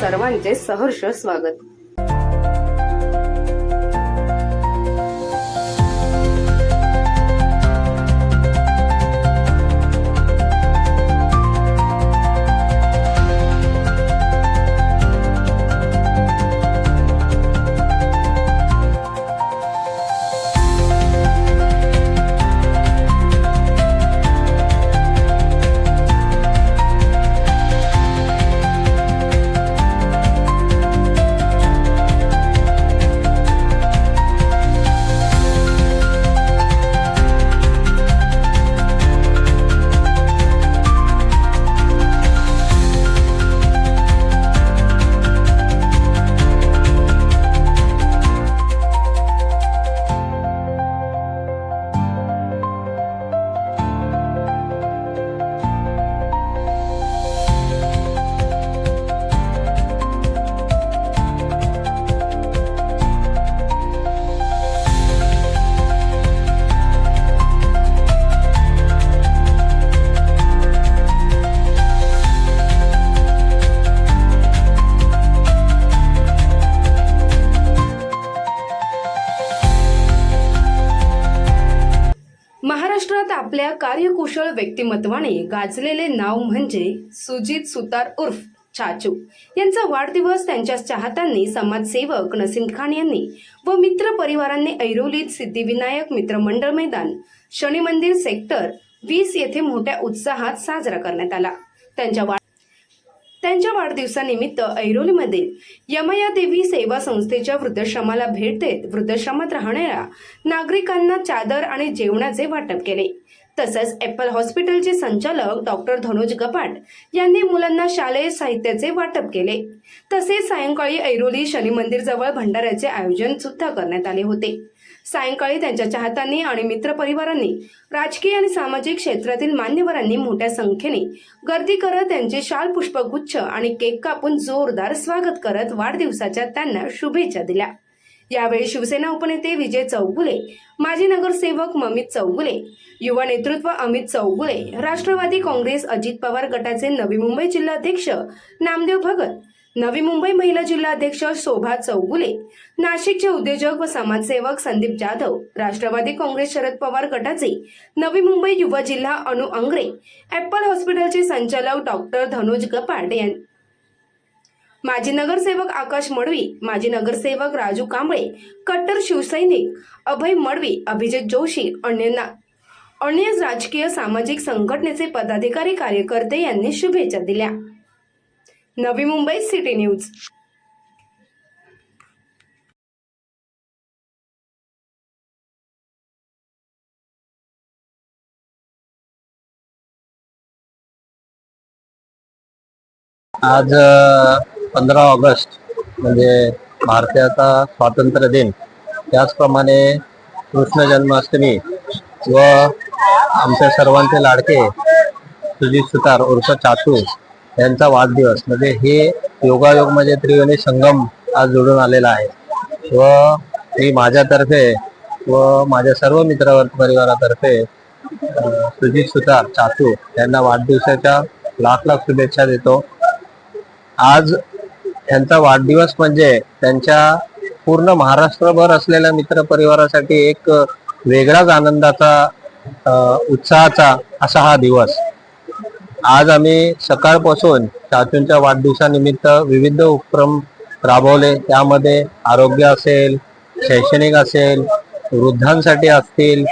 सर्वांचे सहर्ष स्वागत. महाराष्ट्रात आपल्या कार्यकुशळ व्यक्तिमत्वाने गाजलेले नाव म्हणजे सुजित सुतार उर्फ चाचू. यांचा वाढदिवस त्यांच्या चाहत्यांनी समाजसेवक नसीम खान यांनी व मित्र परिवारांनी ऐरोलीत सिद्धिविनायक मित्र मंडळ मैदान शनी मंदिर सेक्टर वीस येथे मोठ्या उत्साहात साजरा करण्यात आला. त्यांच्या त्यांच्या वाढदिवसानिमित्त ऐरोलीमधील यमया देवी सेवा संस्थेच्या वृद्धाश्रमाला भेट देत वृद्धाश्रमात राहणाऱ्या नागरिकांना चादर आणि जेवणाचे वाटप केले. तसंच ॲपल हॉस्पिटलचे संचालक डॉक्टर धनुज गपाट यांनी मुलांना शालेय साहित्याचे वाटप केले. तसेच सायंकाळी ऐरोली शनी मंदिर जवळ भंडाऱ्याचे आयोजन सुद्धा करण्यात आले होते. सायंकाळी त्यांच्या चाहत्यांनी आणि मित्रपरिवारांनी राजकीय आणि सामाजिक क्षेत्रातील मान्यवरांनी मोठ्या संख्येने गर्दी करत त्यांचे शाल पुष्पगुच्छ आणि केक कापून जोरदार स्वागत करत वाढदिवसाच्या त्यांना शुभेच्छा दिल्या. यावेळी शिवसेना उपनेते विजय चौगुले माजी नगरसेवक ममित चौगुले युवा नेतृत्व अमित चौगुले राष्ट्रवादी काँग्रेस अजित पवार गटाचे नवी मुंबई जिल्हाध्यक्ष नामदेव भगत नवी मुंबई महिला जिल्हाध्यक्ष शोभा चौगुले नाशिकचे उद्योजक व समाजसेवक संदीप जाधव राष्ट्रवादी काँग्रेस शरद पवार गटाचे नवी मुंबई युवा जिल्हा अनु अंग्रे ॲपल हॉस्पिटलचे संचालक डॉक्टर धनुज गपाड यां माजी नगरसेवक आकाश मडवी माजी नगरसेवक राजू कांबळे कट्टर शिवसैनिक अभय मडवी अभिजित जोशी अन्य ना अन्य राजकीय सामाजिक संघटनेचे पदाधिकारी कार्यकर्ते यांनी शुभेच्छा दिल्या. Navi Mumbai city news. आज पंधरा ऑगस्ट म्हणजे भारताचा स्वातंत्र्य दिन. त्याचप्रमाणे कृष्ण जन्माष्टमी व आमच्या सर्वांचे लाडके सुजित सुतार उर्फ चाचू यांचा वाढदिवस. म्हणजे हे योगायोग म्हणजे त्रिवेणी संगम आज जोडून आलेला आहे. व मी माझ्यातर्फे व माझ्या सर्व मित्र परिवारातर्फे सुजित सुतार चाचू यांना वाढदिवसाच्या लाख लाख शुभेच्छा देतो. आज त्यांचा वाढदिवस म्हणजे त्यांच्या पूर्ण महाराष्ट्रभर असलेल्या मित्र परिवारासाठी एक वेगळाच आनंदाचा उत्साहाचा असा हा दिवस. आज आम्ही सकाळपासून चाचूंच्या वाढदिवसानिमित्त विविध उपक्रम राबवले. त्यामध्ये आरोग्य असेल शैक्षणिक असेल वृद्धांसाठी असतील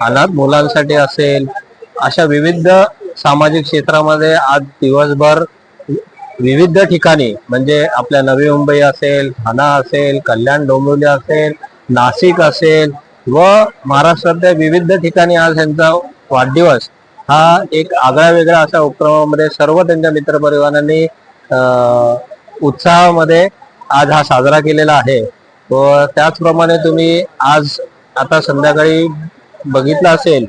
अनाथ मुलांसाठी असेल अशा विविध सामाजिक क्षेत्रामध्ये आज दिवसभर विविध ठिकाणी म्हणजे आपल्या नवी मुंबई असेल ठाणा असेल कल्याण डोंबिवली असेल नाशिक असेल व महाराष्ट्रातल्या विविध ठिकाणी आज यांचा वाढदिवस हा एक आगळा वेगळा अशा उपक्रमामध्ये सर्व त्यांच्या मित्रपरिवारांनी उत्साहामध्ये आज हा साजरा केलेला आहे. व त्याचप्रमाणे तुम्ही आज आता संध्याकाळी बघितलं असेल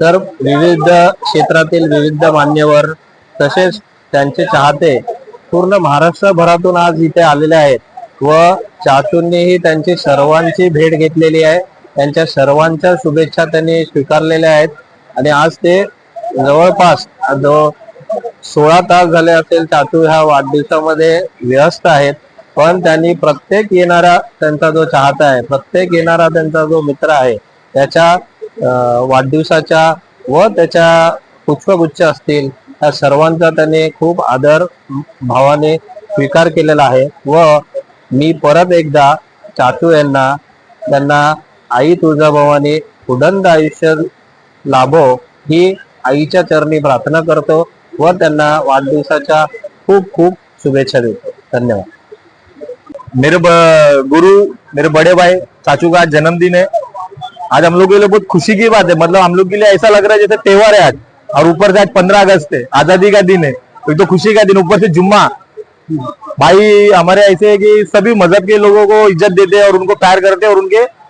तर विविध क्षेत्रातील विविध मान्यवर तसेच त्यांचे चाहते पूर्ण महाराष्ट्रभरातून आज इथे आलेले आहेत. व चाचूंनीही त्यांची सर्वांची भेट घेतलेली आहे. त्यांच्या सर्वांच्या शुभेच्छा त्यांनी स्वीकारलेल्या आहेत. आणि आज ते जवळपास जो सोळा तास झाले असेल चातू ह्या वाढदिवसामध्ये व्यस्त आहेत पण त्यांनी प्रत्येक येणारा त्यांचा जो चाहता आहे प्रत्येक येणारा त्यांचा जो मित्र आहे त्याच्या वाढदिवसाच्या व त्याच्या पुष्पगुच्छ असतील त्या सर्वांचा त्यांनी खूप आदर भावाने स्वीकार केलेला आहे. व मी परत एकदा चातू यांना त्यांना आई तुळजाभवानी उदंड आयुष्य लाभो ही आईच्या चरणी प्रार्थना करतो व त्यांना वाढदिवसाच्या खूप खूप शुभेच्छा देतो. धन्यवाद. मेरे ब- गुरु मेरे बड़े भाई चाचू का आज जन्मदिन. है आज हम लोग के लिए बहुत खुशी की बात है। मतलब हम लोग के लिए ऐसा लग रहा है जैसे त्योहार है आज। और ऊपर से आज पंद्रह अगस्त है। आजादी का दिन है। एक तो खुशी का दिन ऊपर से जुम्मा। भाई हमारे ऐसे है कि सभी मजहब के लोगों को इज्जत देते हैं और उनको प्यार करते हैं और उनके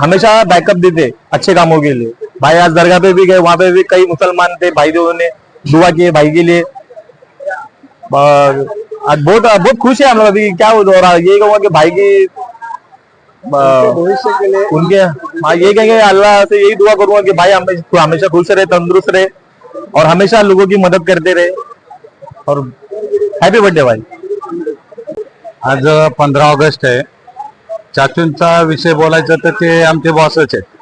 हमेशा बैकअप देते अच्छे कामों के लिए। भाई आज दरगाह पे भी गए वहां पे भी कई मुसलमान थे भाई लोगों ने दुआ किए भाई के लिए। आज बहुत बहुत खुश है हम लोग अभी क्या हो रहा है यही कहूंगा कि भाई की भविष्य के लिए उनके हाँ यही कहेंगे अल्लाह से यही दुआ करूंगा कि भाई हमेशा हमेशा खुश रहे तंदुरुस्त रहे और हमेशा लोगों की मदद करते रहे। और हैप्पी बर्थडे भाई। आज पंधरा ऑगस्ट आहे. चाचूंचा विषय बोलायचं तर ते आमचे बॉसच आहेत.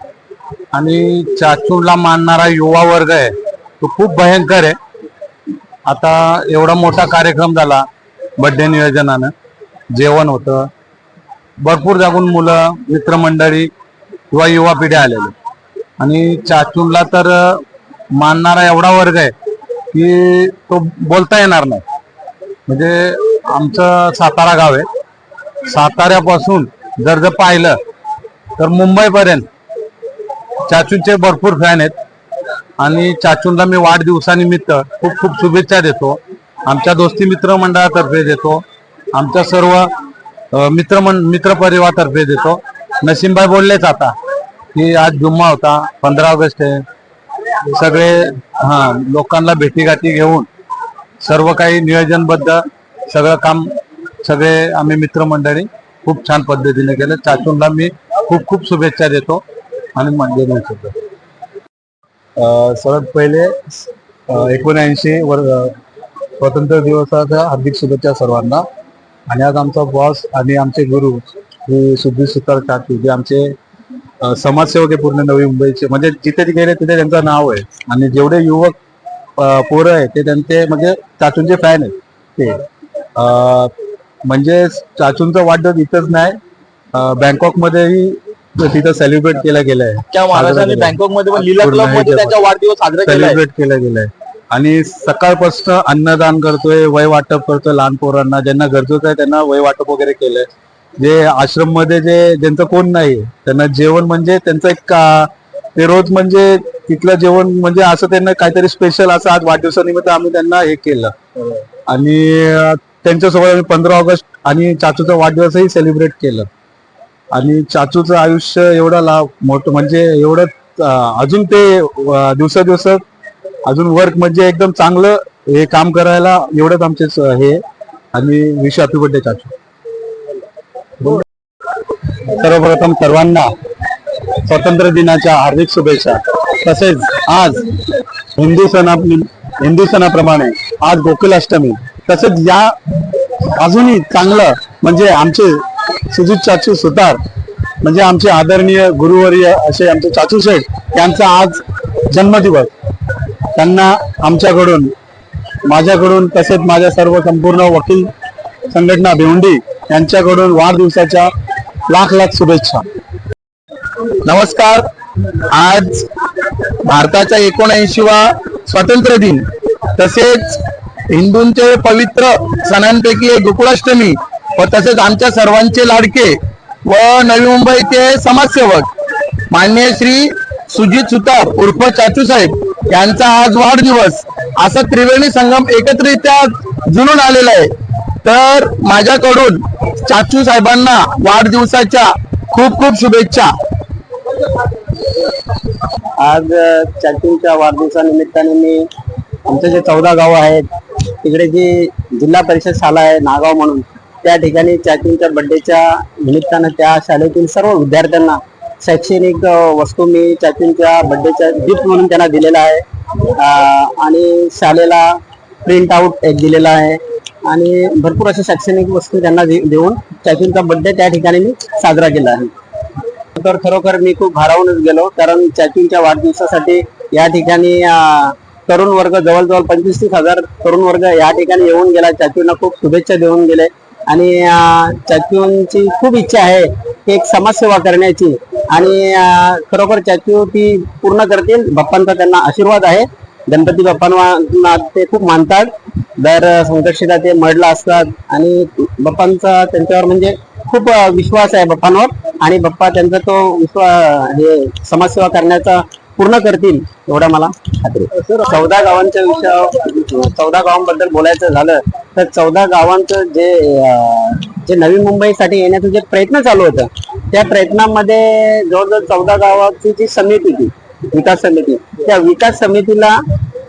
आणि चाचूला मानणारा युवा वर्ग आहे तो खूप भयंकर आहे. आता एवढा मोठा कार्यक्रम झाला बड्डे नियोजनानं. जेवण होतं. भरपूर जागून मुलं मित्रमंडळी किंवा युवा पिढी आलेले आणि चाचूला तर मानणारा एवढा वर्ग आहे की तो बोलता येणार नाही. म्हणजे आमचं सातारा गाव आहे. साताऱ्यापासून जर जर पाहिलं तर मुंबईपर्यंत चाचूंचे भरपूर फॅन आहेत. आणि चाचूंना मी वाढदिवसानिमित्त खूप खूप शुभेच्छा देतो. आमच्या दोस्ती मित्र मंडळातर्फे देतो. आमच्या सर्व मित्र मित्रपरिवारातर्फे देतो. नसीमबाई बोललेच आता की आज जुम्मा होता पंधरा ऑगस्ट आहे. सगळे हा लोकांना भेटीगाठी घेऊन सर्व काही नियोजनबद्ध सगळं काम सगळे आम्ही मित्रमंडळी खूप छान पद्धतीने केलं. चाचूंना मी खूप खूप शुभेच्छा देतो. आणि म्हणजे अं, सर्वात पहिले एकोणऐंशी वर स्वतंत्र स्वातंत्र्य दिवसाच्या हार्दिक शुभेच्छा सर्वांना. आणि आज आमचा बॉस आणि आमचे गुरु श्री सुधीर सुतार काकी जे आमचे समाजसेवक आहे पूर्ण नवी मुंबईचे म्हणजे जिथे ते गेले तिथे त्यांचं नाव आहे. आणि जेवढे युवक पोरं आहे ते त्यांचे म्हणजे चाचूंचे फॅन आहेत ते. अं, म्हणजे चाचूंचा वाढदिवस इथंच नाही बँकॉकमध्येही तिथं सेलिब्रेट केला गेलाय. त्या महाराजांनी बँकॉकमध्ये पण लीला क्लबमध्ये. त्यांचा वाढदिवस साजरा सेलिब्रेट केला गेलाय. आणि सकाळपासून अन्नदान करतोय वय वाटप करतोय लहान पोरांना ज्यांना गरजेचं आहे त्यांना वय वाटप वगैरे केलंय. जे आश्रममध्ये जे ज्यांचं कोण नाही त्यांना जेवण म्हणजे त्यांचं एक का- ते रोज म्हणजे तिथलं जेवण म्हणजे असं त्यांना काहीतरी स्पेशल असं आज वाढदिवसानिमित्त आम्ही त्यांना हे केलं. आणि त्यांच्यासोबत आम्ही पंधरा ऑगस्ट आणि चाचूचा वाढदिवसही सेलिब्रेट केलं. आणि चाचूचं आयुष्य एवढं लाभ मोठं म्हणजे एवढं अजून ते दिवस दिवस अजून वर्क म्हणजे एकदम चांगलं हे काम करायला एवढंच आमचे हे आणि विश हॅपी बर्थडे चाचू. सर्वप्रथम सर्वांना स्वातंत्र्य दिनाच्या हार्दिक शुभेच्छा. तसेच आज हिंदू सणा हिंदू सणाप्रमाणे आज गोकुलाष्टमी. तसेच या अजूनही चांगलं म्हणजे आमचे सुजित चाचू सुतार म्हणजे आमचे आदरणीय गुरुवर्य असे आमचे चाचू शेठ यांचा आज जन्मदिवस. त्यांना आमच्याकडून माझ्याकडून तसेच माझ्या सर्व संपूर्ण वकील संघटना भिवंडी यांच्याकडून वाढदिवसाच्या लाख लाख शुभेच्छा. नमस्कार. आज भारताचा एकोणऐंशीवा स्वातंत्र्य दिन. तसेच हिंदूंचे पवित्र सणांपैकी एक गोकुळाष्टमी व तसेच आमच्या सर्वांचे लाडके व नवी मुंबईचे समाजसेवक मान्य श्री सुजित सुतार उर्फ चाचू साहेब यांचा आज वाढदिवस असा त्रिवेणी संगम एकत्रित्या जुळून आलेला आहे. तर माझ्याकडून चाचू साहेबांना वाढदिवसाच्या खूप खूप शुभेच्छा. आज चाचूंच्या वाढदिवसानिमित्ताने मी आमच्या जे चौदा गाव आहेत तिकडे जी जिल्हा परिषद शाळा आहे नागाव म्हणून त्या ठिकाणी चाचूंच्या बर्थडेच्या निमित्तानं त्या शाळेतील सर्व विद्यार्थ्यांना शैक्षणिक वस्तू मी चाचूंच्या बर्थडेच्या गिफ्ट म्हणून त्यांना दिलेला आहे. आणि शाळेला प्रिंट आउट एक दिलेला आहे. आणि भरपूर अशा शैक्षणिक वस्तू त्यांना दे- देऊन चाचूंचा बर्थडे त्या ठिकाणी मी साजरा केला आहे. तर खरोखर मी खूप भारावूनच गेलो कारण चाचूंच्या वाढदिवसासाठी या ठिकाणी तरुण वर्ग जवळजवळ पंचवीस तीस हजार तरुण वर्ग या ठिकाणी येऊन गेला. चाचूंना खूप शुभेच्छा देऊन गेले. आणि चाचूंची खूप इच्छा आहे की एक समाजसेवा करण्याची. आणि खरोखर चाचू ती पूर्ण करतील बाप्पांचा त्यांना आशीर्वाद आहे. गणपती बाप्पांना ते खूप मानतात. दर संकष्टीला ते मडला असतात. आणि बाप्पांचा त्यांच्यावर म्हणजे खूप विश्वास आहे बाप्पांवर. आणि बाप्पा त्यांचा तो विश्वास हे समाजसेवा करण्याचा पूर्ण करतील एवढा मला खात्री. चौदा गावांच्या विषयावर चौदा गावांबद्दल बोलायचं झालं तर चौदा गावांचं जे जे नवी मुंबईसाठी येण्याचं जे प्रयत्न चालू होतं त्या प्रयत्नामध्ये जवळजवळ चौदा गावाची जी समिती होती विकास समिती त्या विकास समितीला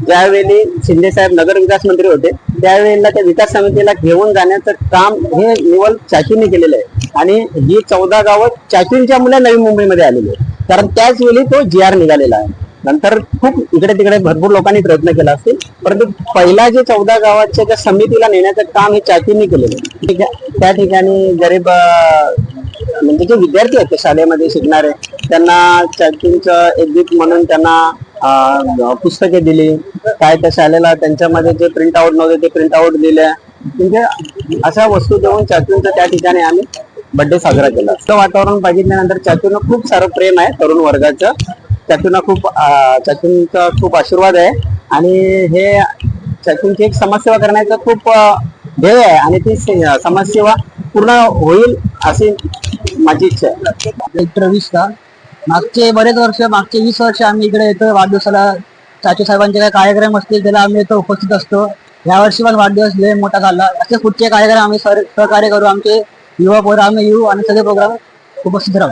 ज्यावेळी शिंदे साहेब नगर विकास मंत्री होते त्यावेळेला त्या विकास समितीला घेऊन जाण्याचं काम हे निवल चाचीने केलेलं आहे. आणि ही चौदा गावं चाचींच्या मुले नवी मुंबईमध्ये आलेली आहे कारण त्याच वेळी तो जी आर निघालेला आहे. नंतर खूप इकडे तिकडे भरपूर लोकांनी प्रयत्न केला असेल परंतु पहिला जे चौदा गावाच्या ज्या समितीला नेण्याचं काम हे चाकींनी केलेलं ठीक आहे? त्या ठिकाणी गरीब म्हणजे जे विद्यार्थी आहेत ते शाळेमध्ये शिकणारे त्यांना चाकींचं एक गीत म्हणून त्यांना पुस्तके दिली. काय त्या शाळेला त्यांच्यामध्ये जे प्रिंट आउट नव्हते ते प्रिंट आउट दिले म्हणजे अशा वस्तू देऊन चाकींचं त्या ठिकाणी आम्ही बड्डे साजरा केला. असं वातावरण बघितल्यानंतर चाचूनं खूप सारं प्रेम आहे तरुण वर्गाचं. त्यातून खूप त्यातूनचा खूप आशीर्वाद आहे. आणि हे त्यातूनची एक समाजसेवा करण्याचं खूप ध्येय आहे. आणि ती समाजसेवा पूर्ण होईल अशी माझी इच्छा आहे. हेक्टर का मागचे बरेच वर्ष मागचे वीस वर्ष आम्ही इकडे येतो. वाढदिवसाला चाचू साहेबांचे काही कार्यक्रम असतील त्याला आम्ही इथं उपस्थित असतो. या वर्षी पण वाढदिवस लय मोठा झाला. असे पुढचे कार्यक्रम आम्ही सहकार्य करू. आमचे युवा पोरं आम्ही येऊ आणि सगळे प्रोग्राम उपस्थित राहू.